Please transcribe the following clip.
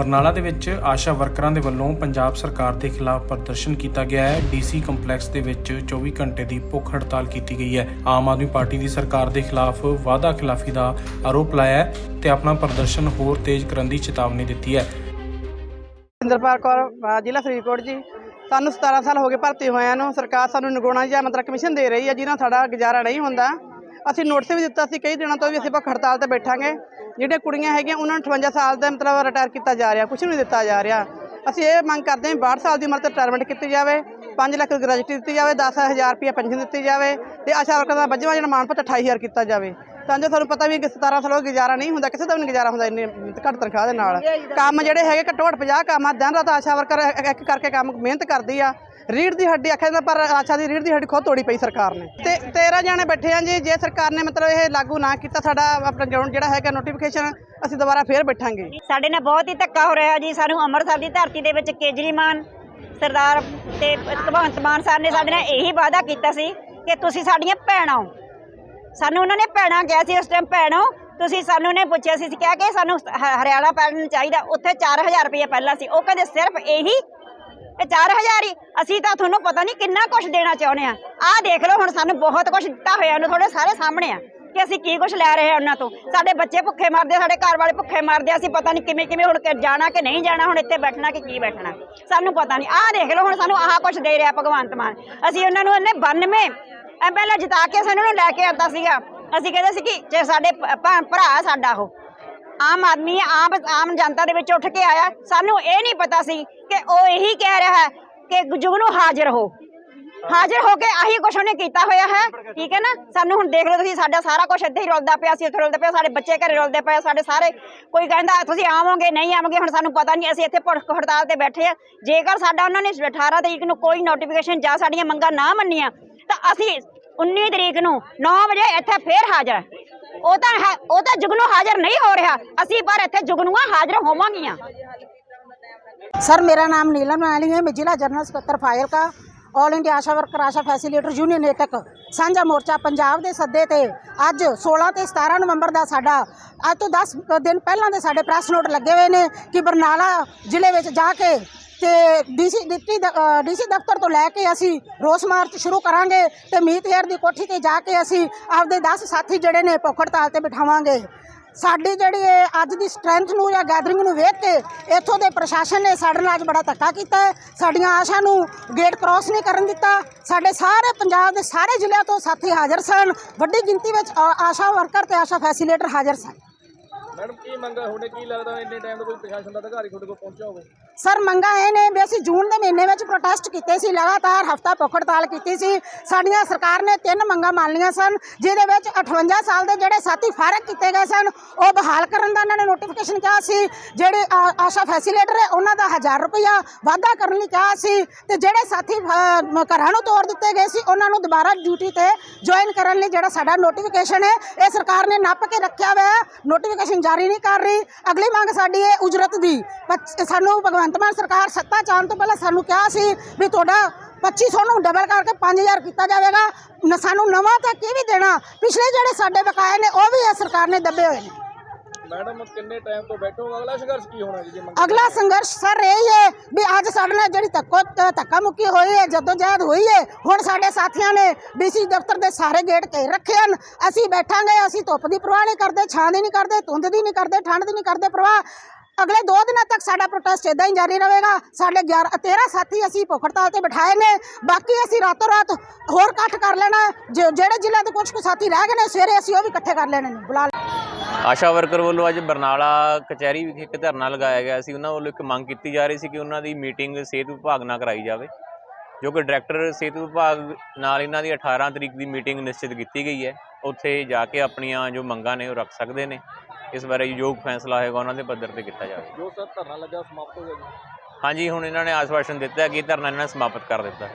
ਬਰਨਾਲਾ ਦੇ ਵਿੱਚ ਆਸ਼ਾ ਵਰਕਰਾਂ ਦੇ ਵੱਲੋਂ ਪੰਜਾਬ ਸਰਕਾਰ ਦੇ ਖਿਲਾਫ ਪ੍ਰਦਰਸ਼ਨ ਕੀਤਾ ਗਿਆ ਹੈ। ਡੀਸੀ ਕੰਪਲੈਕਸ ਦੇ ਵਿੱਚ 24 ਘੰਟੇ ਦੀ ਭੁੱਖ ਹੜਤਾਲ ਕੀਤੀ ਗਈ ਹੈ। ਆਮ ਆਦਮੀ ਪਾਰਟੀ ਦੀ ਸਰਕਾਰ ਦੇ ਖਿਲਾਫ ਵਾਅਦਾ ਖਿਲਾਫੀ ਦਾ ਆਰੋਪ ਲਾਇਆ ਹੈ ਤੇ ਆਪਣਾ ਪ੍ਰਦਰਸ਼ਨ ਹੋਰ ਤੇਜ਼ ਕਰਨ ਦੀ ਚੇਤਾਵਨੀ ਦਿੱਤੀ ਹੈ। ਇੰਦਰਪਾਲ ਕੌਰ ਜ਼ਿਲ੍ਹਾ ਫਰੀਦਕੋਟ ਜੀ। ਸਾਨੂੰ 17 ਸਾਲ ਹੋ ਗਏ ਭਰਤੀ ਹੋਇਆਂ ਨੂੰ। ਸਰਕਾਰ ਸਾਨੂੰ ਨਿਗੁਣਾ ਜਾਂ ਮਤਲਬ ਕਮਿਸ਼ਨ ਦੇ ਰਹੀ ਹੈ ਜਿਹਨਾਂ ਸਾਡਾ ਗੁਜ਼ਾਰਾ ਨਹੀਂ ਹੁੰਦਾ। ਅਸੀਂ ਨੋਟਿਸ ਵੀ ਦਿੱਤਾ ਸੀ ਕਈ ਦਿਨਾਂ ਤੋਂ ਵੀ ਅਸੀਂ ਭੁੱਖ ਹੜਤਾਲ ਤੇ ਬੈਠਾਂਗੇ। ਜਿਹੜੀਆਂ ਕੁੜੀਆਂ ਹੈਗੀਆਂ, ਉਹਨਾਂ ਨੂੰ 58 ਸਾਲ ਦਾ ਮਤਲਬ ਰਿਟਾਇਰ ਕੀਤਾ ਜਾ ਰਿਹਾ ਕੁਝ ਨਹੀਂ ਦਿੱਤਾ ਜਾ ਰਿਹਾ। ਅਸੀਂ ਇਹ ਮੰਗ ਕਰਦੇ ਹਾਂ 62 ਸਾਲ ਦੀ ਉਮਰ ਤੇ ਰਿਟਾਇਰਮੈਂਟ ਕੀਤੀ ਜਾਵੇ 5 ਲੱਖ ਦੀ ਗ੍ਰੈਜੂਏਟੀ ਦਿੱਤੀ ਜਾਵੇ 10000 ਰੁਪਏ ਪੈਨਸ਼ਨ ਦਿੱਤੀ ਜਾਵੇ ਤੇ ਆਸ਼ਾ ਵਰਕਰਾਂ ਦਾ ਵੱਜਵਾ ਜਿਹੜਾ ਮਾਨਪੱਤ 28000 ਕੀਤਾ ਜਾਵੇ। ਤਾਂ ਜੋ ਤੁਹਾਨੂੰ ਪਤਾ ਵੀ ਕਿ 17 ਸਾਲ ਹੋ ਗੁਜ਼ਾਰਾ ਨਹੀਂ ਹੁੰਦਾ, ਕਿਸੇ ਦਾ ਵੀ ਗੁਜ਼ਾਰਾ ਹੁੰਦਾ ਇੰਨੇ ਘੱਟ ਤਨਖਾਹ ਦੇ ਨਾਲ। ਕੰਮ ਜਿਹੜੇ ਹੈਗੇ ਘੱਟੋ ਘੱਟ 50 ਕੰਮ ਆ, ਦਿਨ ਰਾਤ ਆਸ਼ਾ ਵਰਕਰ ਇੱਕ ਕਰਕੇ ਕੰਮ ਮਿਹਨਤ ਕਰਦੀ ਆ ਰੀੜ ਦੀ ਹੱਡੀ ਆਖਿਆ ਜਾਂਦਾ, ਪਰ ਆਸ਼ਾ ਦੀ ਰੀੜ ਦੀ ਹੱਡੀ ਖੁਦ ਤੋੜੀ ਪਈ ਸਰਕਾਰ ਨੇ। ਤੇ 13 ਜਾਣੇ ਬੈਠੇ ਆ ਜੀ, ਜੇ ਸਰਕਾਰ ਨੇ ਮਤਲਬ ਇਹ ਲਾਗੂ ਨਾ ਕੀਤਾ ਸਾਡਾ ਆਪਣਾ ਜਿਹੜਾ ਹੈਗਾ ਨੋਟੀਫਿਕੇਸ਼ਨ ਅਸੀਂ ਦੁਬਾਰਾ ਫੇਰ ਬੈਠਾਂਗੇ। ਸਾਡੇ ਨਾਲ ਬਹੁਤ ਹੀ ਧੱਕਾ ਹੋ ਰਿਹਾ ਜੀ, ਸਾਨੂੰ ਅੰਮ੍ਰਿਤਸਰ ਦੀ ਧਰਤੀ ਦੇ ਵਿੱਚ ਕੇਜਰੀਮਾਨ ਸਰਦਾਰ ਤੇ ਭਗਵੰਤ ਮਾਨ ਸਾਹਿਬ ਨੇ ਸਾਡੇ ਨਾਲ ਇਹੀ ਵਾਅਦਾ ਕੀਤਾ ਸੀ ਕਿ ਤੁਸੀਂ ਸਾਡੀਆਂ ਭੈਣਾਂ ਹੋ। ਸਾਨੂੰ ਉਹਨਾਂ ਨੇ ਭੈਣਾਂ ਕਿਹਾ ਸੀ, ਉਸ ਟਾਈਮ ਭੈਣੋ ਤੁਸੀਂ ਸਾਨੂੰ ਨੇ ਪੁੱਛਿਆ ਸੀ ਕਿਹਾ ਕਿ ਸਾਨੂੰ ਹਰਿਆਣਾ ਪੈਣ ਚਾਹੀਦਾ, ਉੱਥੇ 4000 ਰੁਪਏ ਪਹਿਲਾਂ ਸੀ। ਉਹ ਕਹਿੰਦੇ ਸਿਰਫ ਇਹੀ ਇਹ 4000 ਹੀ। ਅਸੀਂ ਤਾਂ ਤੁਹਾਨੂੰ ਪਤਾ ਨਹੀਂ ਕਿੰਨਾ ਕੁਝ ਦੇਣਾ ਚਾਹੁੰਦੇ ਆ ਆਹ ਦੇਖ ਲਓ, ਹੁਣ ਸਾਨੂੰ ਬਹੁਤ ਕੁਝ ਦਿੱਤਾ ਹੋਇਆ ਉਹਨੂੰ ਤੁਹਾਡੇ ਸਾਰੇ ਸਾਹਮਣੇ ਆ ਕਿ ਅਸੀਂ ਕੀ ਕੁਝ ਲੈ ਰਹੇ ਹਾਂ ਉਹਨਾਂ ਤੋਂ। ਸਾਡੇ ਬੱਚੇ ਭੁੱਖੇ ਮਰਦੇ, ਸਾਡੇ ਘਰ ਵਾਲੇ ਭੁੱਖੇ ਮਰਦੇ, ਅਸੀਂ ਪਤਾ ਨਹੀਂ ਕਿਵੇਂ ਕਿਵੇਂ ਹੁਣ ਜਾਣਾ ਕਿ ਨਹੀਂ ਜਾਣਾ, ਹੁਣ ਇੱਥੇ ਬੈਠਣਾ ਕਿ ਕੀ ਬੈਠਣਾ। ਸਾਨੂੰ ਪਤਾ ਨਹੀਂ। ਆਹ ਦੇਖ ਲਓ, ਹੁਣ ਸਾਨੂੰ ਆਹ ਕੁਝ ਦੇ ਰਿਹਾ ਭਗਵੰਤ ਮਾਨ। ਅਸੀਂ ਉਹਨਾਂ ਨੂੰ ਇਹਨੇ 92 ਐਮਐਲਏ ਜਿਤਾ ਕੇ ਸਾਨੂੰ ਉਹਨੂੰ ਲੈ ਕੇ ਆਂਦਾ ਸੀਗਾ। ਅਸੀਂ ਕਹਿੰਦੇ ਸੀ ਕਿ ਜੇ ਸਾਡੇ ਭਰਾ ਸਾਡਾ ਉਹ ਆਮ ਆਦਮੀ, ਆਮ ਆਮ ਜਨਤਾ ਦੇ ਵਿੱਚ ਉੱਠ ਕੇ ਆਇਆ। ਸਾਨੂੰ ਇਹ ਨਹੀਂ ਪਤਾ ਸੀ ਕਿ ਉਹ ਇਹੀ ਕਹਿ ਰਿਹਾ ਹੈ ਕਿ ਜੁਗਨੂ ਹਾਜ਼ਰ ਹੋ। ਹਾਜ਼ਰ ਹੋ ਕੇ ਆਹੀ ਕੁਛ ਉਹਨੇ ਕੀਤਾ ਹੋਇਆ ਹੈ। ਠੀਕ ਹੈ ਨਾ? ਸਾਨੂੰ ਹੁਣ ਦੇਖ ਲਓ ਤੁਸੀਂ, ਸਾਡਾ ਸਾਰਾ ਕੁਝ ਇੱਥੇ ਹੀ ਰੁਲਦਾ ਪਿਆ ਸੀ ਇੱਥੇ ਰੁਲਦਾ ਪਿਆ, ਸਾਡੇ ਬੱਚੇ ਘਰੇ ਰੁਲਦੇ ਪਏ ਸਾਡੇ ਸਾਰੇ ਕੋਈ ਕਹਿੰਦਾ, ਤੁਸੀਂ ਆਵੋਗੇ, ਨਹੀਂ ਆਵੋਗੇ, ਹੁਣ ਸਾਨੂੰ ਪਤਾ ਨਹੀਂ, ਅਸੀਂ ਇੱਥੇ ਭੁੱਖ ਹੜਤਾਲ ਤੇ ਬੈਠੇ ਆ। ਜੇਕਰ ਸਾਡਾ ਉਹਨਾਂ ਨੇ 18 ਤਰੀਕ ਨੂੰ ਕੋਈ ਨੋਟੀਫਿਕੇਸ਼ਨ ਜਾਂ ਸਾਡੀਆਂ ਮੰਗਾਂ ਨਾ ਮੰਨੀਆਂ, ਤਾਂ ਅਸੀਂ 19 ਤਰੀਕ ਨੂੰ 9 ਵਜੇ ਇੱਥੇ ਫੇਰ ਹਾਜ਼ਰ ਉਹ ਤਾਂ ਹੈ ਉਹ ਤਾਂ ਜੁਗਨੂ ਹਾਜ਼ਰ ਨਹੀਂ ਹੋ ਰਿਹਾ ਅਸੀਂ ਪਰ ਇੱਥੇ ਜੁਗਨੂਆਂ ਹਾਜ਼ਰ ਹੋਵਾਂਗੀਆਂ सर मेरा नाम नीलम नाली है मैं जिला जनरल ਸਕੱਤਰ Fazilka all India Asha worker Asha facilitator union AITUC ਸਾਂਝਾ ਮੋਰਚਾ ਪੰਜਾਬ ਦੇ ਸੱਦੇ ਤੇ ਅੱਜ 16 ਤੇ 17 ਨਵੰਬਰ ਦਾ ਸਾਡਾ ਅੱਜ ਤੋਂ 10 ਦਿਨ ਪਹਿਲਾਂ ਦੇ ਸਾਡੇ ਪ੍ਰੈਸ ਨੋਟ ਲੱਗੇ ਹੋਏ ਨੇ ਕਿ ਬਰਨਾਲਾ ਜ਼ਿਲ੍ਹੇ ਵਿੱਚ ਜਾ ਕੇ ਤੇ ਡੀਸੀ ਡਿਪਟੀ ਡੀਸੀ ਦਫ਼ਤਰ ਤੋਂ ਲੈ ਕੇ ਅਸੀਂ ਰੋਸ ਮਾਰਚ ਸ਼ੁਰੂ ਕਰਾਂਗੇ ਤੇ ਮੀਤ ਹੇਰ ਦੀ ਕੋਠੀ ਤੇ ਜਾ ਕੇ ਅਸੀਂ ਆਪਦੇ 10 ਸਾਥੀ ਜਿਹੜੇ ਨੇ ਭੁੱਖ ਹੜਤਾਲ ਤੇ ਬਿਠਾਵਾਂਗੇ। ਸਾਡੀ ਜਿਹੜੀ ਇਹ ਅੱਜ ਦੀ ਸਟਰੈਂਥ ਨੂੰ ਜਾਂ ਗੈਦਰਿੰਗ ਨੂੰ ਵੇਖ ਕੇ ਇੱਥੋਂ ਦੇ ਪ੍ਰਸ਼ਾਸਨ ਨੇ ਸਾਡੇ ਨਾਲ ਅੱਜ ਬੜਾ ਧੱਕਾ ਕੀਤਾ ਹੈ। ਸਾਡੀਆਂ ਆਸ਼ਾ ਨੂੰ ਗੇਟ ਕ੍ਰਾਸ ਨਹੀਂ ਕਰਨ ਦਿੱਤਾ। ਸਾਡੇ ਸਾਰੇ ਪੰਜਾਬ ਦੇ ਸਾਰੇ ਜ਼ਿਲ੍ਹਿਆਂ ਤੋਂ ਸਾਥੀ ਹਾਜ਼ਰ ਸਨ। ਵੱਡੀ ਗਿਣਤੀ ਵਿੱਚ ਆਸ਼ਾ ਵਰਕਰ ਤੇ ਆਸ਼ਾ ਫੈਸੀਲੇਟਰ ਹਾਜ਼ਰ ਸਨ। ਮੈਡਮ, ਕੀ ਮੰਗਾ ਤੁਹਾਡੇ ਕੀ ਲੱਗਦਾ ਇੰਨੇ ਟਾਈਮ ਤੋਂ ਕੋਈ ਪ੍ਰਸ਼ਾਸਨ ਦਾ ਅਧਿਕਾਰੀ ਤੁਹਾਡੇ ਕੋਲ ਪਹੁੰਚਿਆ ਹੋਵੇ? ਸਰ, ਮੰਗਾ ਇਹ ਨੇ ਵੀ ਅਸੀਂ ਜੂਨ ਦੇ ਮਹੀਨੇ ਵਿੱਚ ਪ੍ਰੋਟੈਸਟ ਕੀਤੇ ਸੀ, ਲਗਾਤਾਰ ਹਫਤਾ ਭੁੱਖ ਹੜਤਾਲ ਕੀਤੀ ਸੀ। ਸਾਡੀਆਂ ਸਰਕਾਰ ਨੇ ਤਿੰਨ ਮੰਗਾਂ ਮੰਨ ਲਈਆਂ ਸਨ, ਜਿਹਦੇ ਵਿੱਚ 58 ਸਾਲ ਦੇ ਜਿਹੜੇ ਸਾਥੀ ਫਾਰਗ ਕੀਤੇ ਗਏ ਸਨ, ਉਹ ਬਹਾਲ ਕਰਨ ਦਾ ਉਹਨਾਂ ਨੇ ਨੋਟੀਫਿਕੇਸ਼ਨ ਕਿਹਾ ਸੀ। ਜਿਹੜੇ ਆਸ਼ਾ ਫੈਸਿਲੀਟਰ ਹੈ, ਉਹਨਾਂ ਦਾ 1000 ਰੁਪਇਆ ਵਾਧਾ ਕਰਨ ਲਈ ਕਿਹਾ ਸੀ। ਤੇ ਜਿਹੜੇ ਸਾਥੀ ਘਰਾਂ ਨੂੰ ਤੋੜ ਦਿੱਤੇ ਗਏ ਸੀ, ਉਹਨਾਂ ਨੂੰ ਦੁਬਾਰਾ ਡਿਊਟੀ ਤੇ ਜੁਆਇਨ ਕਰਨ ਲਈ ਜਿਹੜਾ ਸਾਡਾ ਨੋਟੀਫਿਕੇਸ਼ਨ ਹੈ, ਇਹ ਸਰਕਾਰ ਨੇ ਨੱਪ ਕੇ ਰੱਖਿਆ ਹੋਇਆ ਨੋਟੀਫਿਕੇਸ਼ਨ ਜਾਰੀ ਨਹੀਂ ਕਰ ਰਹੀ। ਅਗਲੀ ਮੰਗ ਸਾਡੀ ਹੈ ਉਜਰਤ ਦੀ। ਪੱਚ- ਸਾਨੂੰ ਭਗਵੰਤ ਮਾਨ ਸਰਕਾਰ ਸੱਤਾ ਚਾਹਣ ਤੋਂ ਪਹਿਲਾਂ ਸਾਨੂੰ ਕਿਹਾ ਸੀ ਵੀ ਤੁਹਾਡਾ 2500 ਨੂੰ ਡਬਲ ਕਰਕੇ 5000 ਕੀਤਾ ਜਾਵੇਗਾ। ਨ- ਸਾਨੂੰ ਨਵਾਂ ਤਾਂ ਕੀ ਵੀ ਦੇਣਾ? ਪਿਛਲੇ ਜਿਹੜੇ ਸਾਡੇ ਬਕਾਏ ਨੇ ਉਹ ਵੀ ਇਹ ਸਰਕਾਰ ਨੇ ਦੱਬੇ ਹੋਏ ਨੇ। ਮੈਡਮ ਕਿੰਨੇ ਟਾਈਮ ਤੋਂ ਬੈਠੋ? ਅਗਲਾ ਸੰਘਰਸ਼ ਕੀ ਹੋਣਾ ਜੀ ਜੇ ਮੰਗ ਅਗਲਾ ਸੰਘਰਸ਼ ਸਰ ਇਹ ਹੈ ਵੀ ਅੱਜ ਸਾਡੇ ਨਾਲ ਜਿਹੜੀ ਧੱਕੋ ਧੱਕਾ ਮੁੱਕੀ ਹੋਈ ਹੈ ਜਦੋਜਹਿਦ ਹੋਈ ਹੈ ਹੁਣ ਸਾਡੇ ਸਾਥੀਆਂ ਨੇ ਡੀਸੀ ਦਫ਼ਤਰ ਦੇ ਸਾਰੇ ਗੇਟ ਤੇ ਰੱਖੇ ਹਨ। ਅਸੀਂ ਬੈਠਾਂਗੇ ਅਸੀਂ ਧੁੱਪ ਦੀ ਪਰਵਾਹ ਨਹੀਂ ਕਰਦੇ ਛਾਂ ਦੀ ਨਹੀਂ ਕਰਦੇ ਧੁੰਦ ਦੀ ਨਹੀਂ ਕਰਦੇ ਠੰਡ ਦੀ ਨਹੀਂ ਕਰਦੇ ਪਰਵਾਹ ਅਗਲੇ 2 ਦਿਨਾਂ ਤੱਕ ਸਾਡਾ ਪ੍ਰੋਟੈਸਟ ਇਦਾਂ ਹੀ ਜਾਰੀ ਰਹੇਗਾ। ਸਾਡੇ 11 13 ਸਾਥੀ ਅਸੀਂ ਭੁੱਖ ਹੜਤਾਲ ਤੇ ਬਿਠਾਏ ਨੇ। ਬਾਕੀ ਅਸੀਂ ਰਾਤੋਂ ਰਾਤ ਹੋਰ ਇਕੱਠ ਕਰ ਲੈਣਾ ਜਿਹੜੇ ਜ਼ਿਲ੍ਹਿਆਂ ਦੇ ਕੁਝ ਕੁ ਸਾਥੀ ਰਹਿ ਗਏ ਨੇ, ਸਵੇਰੇ ਅਸੀਂ ਉਹ ਵੀ ਇਕੱਠੇ ਕਰ ਲੈਣੇ ਨੇ। ਬੁਲਾ ਆਸ਼ਾ ਵਰਕਰ ਵੱਲੋਂ ਅੱਜ ਬਰਨਾਲਾ ਕਚਹਿਰੀ ਵਿਖੇ ਇੱਕ ਧਰਨਾ ਲਗਾਇਆ ਗਿਆ ਸੀ। ਉਹਨਾਂ ਵੱਲੋਂ ਇੱਕ ਮੰਗ ਕੀਤੀ ਜਾ ਰਹੀ ਸੀ ਕਿ ਉਹਨਾਂ ਦੀ ਮੀਟਿੰਗ ਸਿਹਤ ਵਿਭਾਗ ਨਾਲ ਕਰਾਈ ਜਾਵੇ, ਜੋ ਕਿ ਡਾਇਰੈਕਟਰ ਸਿਹਤ ਵਿਭਾਗ ਨਾਲ ਇਹਨਾਂ ਦੀ 18 ਤਰੀਕ ਦੀ ਮੀਟਿੰਗ ਨਿਸ਼ਚਿਤ ਕੀਤੀ ਗਈ ਹੈ। ਉੱਥੇ ਜਾ ਕੇ ਆਪਣੀਆਂ ਜੋ ਮੰਗਾਂ ਨੇ ਉਹ ਰੱਖ ਸਕਦੇ ਨੇ। ਇਸ ਬਾਰੇ ਯੋਗ ਫੈਸਲਾ ਹੋਏਗਾ ਉਹਨਾਂ ਦੇ ਪੱਧਰ ਤੇ ਕੀਤਾ ਜਾਵੇ ਜੋ ਸਰ ਧਰਨਾ ਲੱਗਾ ਸਮਾਪਤ ਹੋ ਗਿਆ ਹਾਂਜੀ ਹੁਣ ਇਹਨਾਂ ਨੇ ਆਸ਼ਵਾਸਨ ਦਿੱਤਾ ਕਿ ਧਰਨਾ ਇਹਨਾਂ ਨੇ ਸਮਾਪਤ ਕਰ ਦਿੱਤਾ।